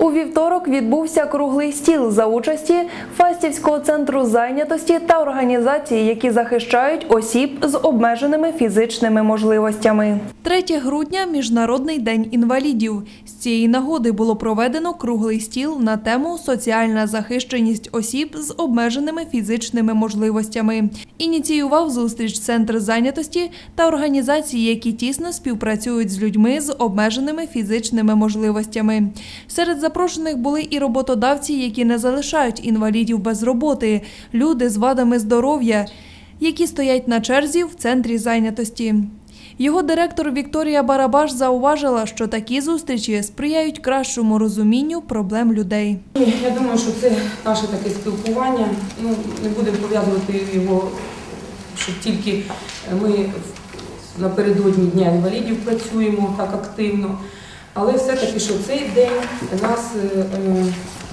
У вівторок відбувся круглий стіл за участі Фастівського центру зайнятості та організацій, які захищають осіб з обмеженими фізичними можливостями. 3 грудня Міжнародний день інвалідів. З цієї нагоди було проведено круглий стіл на тему соціальна захищеність осіб з обмеженими фізичними можливостями. Ініціював зустріч центр зайнятості та організації, які тісно співпрацюють з людьми з обмеженими фізичними можливостями. Серед запрошених були і роботодавці, які не залишають інвалідів без роботи, люди з вадами здоров'я, які стоять на черзі в центрі зайнятості. Його директор Вікторія Барабаш зауважила, що такі зустрічі сприяють кращому розумінню проблем людей. Я думаю, що це наше таке спілкування. Ну, не будемо пов'язувати його, що тільки ми напередодні Дня інвалідів працюємо так активно. Але все-таки, що цей день нас е, е,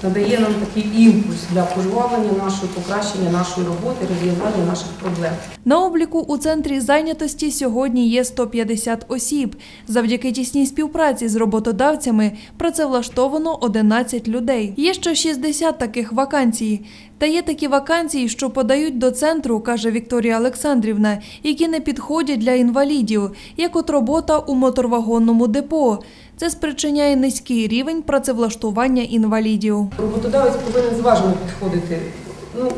надає нам такий імпульс для пожвавлення нашої, покращення нашої роботи, розв'язання наших проблем. На обліку у центрі зайнятості сьогодні є 150 осіб. Завдяки тісній співпраці з роботодавцями працевлаштовано 11 людей. Є ще 60 таких вакансій. Та є такі вакансії, що подають до центру, каже Вікторія Олександрівна, які не підходять для інвалідів, як от робота у моторвагонному депо. Це спричиняє низький рівень працевлаштування інвалідів. Роботодавець повинен зважено підходити. Ну,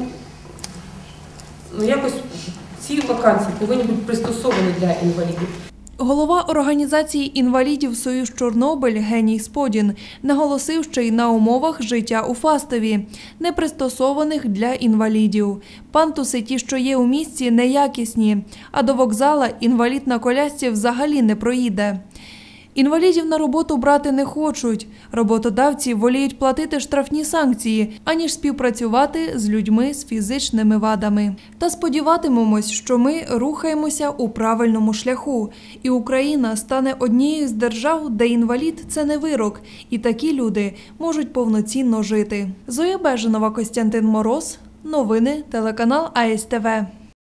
ну якось ці вакансії повинні бути пристосовані для інвалідів. Голова організації інвалідів Союз Чорнобиль Геній Сподін наголосив, що й на умовах життя у Фастові, не пристосованих для інвалідів. Пантуси, ті, що є у місті, неякісні, а до вокзала інвалід на колясці взагалі не проїде. Інвалідів на роботу брати не хочуть. Роботодавці воліють платити штрафні санкції, аніж співпрацювати з людьми з фізичними вадами. Та сподіватимемось, що ми рухаємося у правильному шляху, і Україна стане однією з держав, де інвалід це не вирок, і такі люди можуть повноцінно жити. Зоя Беженова, Костянтин Мороз. Новини телеканал АСТВ.